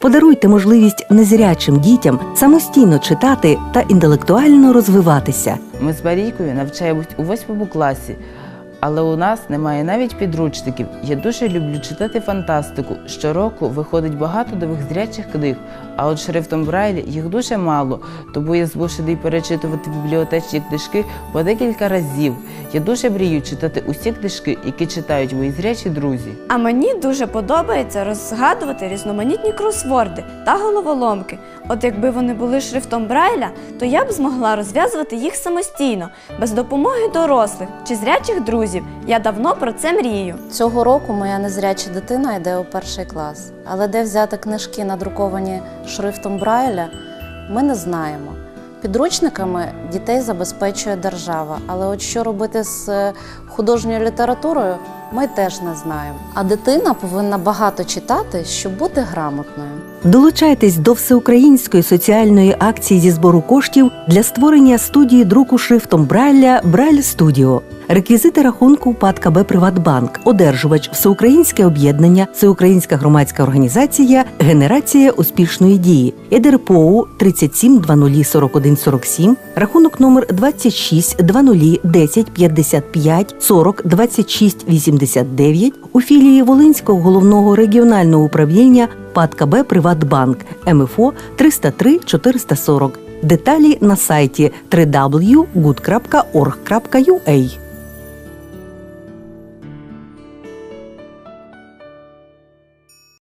Подаруйте можливість незрячим дітям самостійно читати та інтелектуально розвиватися. Ми з Марійкою навчаємось у восьмому класі, але у нас немає навіть підручників. Я дуже люблю читати фантастику. Щороку виходить багато нових зрячих книг, а от шрифтом Брайлі їх дуже мало, тому я змушений перечитувати бібліотечні книжки по декілька разів. Я дуже мрію читати усі книжки, які читають мої зрячі друзі. А мені дуже подобається розгадувати різноманітні кросворди та головоломки. От якби вони були шрифтом Брайля, то я б змогла розв'язувати їх самостійно, без допомоги дорослих чи зрячих друзів. Я давно про це мрію. Цього року моя незряча дитина йде у перший клас, але де взяти книжки, надруковані шрифтом Брайля, ми не знаємо. Підручниками дітей забезпечує держава, але от що робити з е, художньою літературою, ми теж не знаємо. А дитина повинна багато читати, щоб бути грамотною. Долучайтесь до всеукраїнської соціальної акції зі збору коштів для створення студії друку шрифтом Брайля Брайль Студіо. Реквізити рахунку ПАД КБ «Приватбанк», одержувач Всеукраїнське об'єднання, Всеукраїнська громадська організація Генерація успішної дії, ЕДРПОУ 37204147, рахунок номер 26201055 40 2689 у філії Волинського головного регіонального управління ПАД КБ «Приватбанк» МФО 303 440. Деталі на сайті www.good.org.ua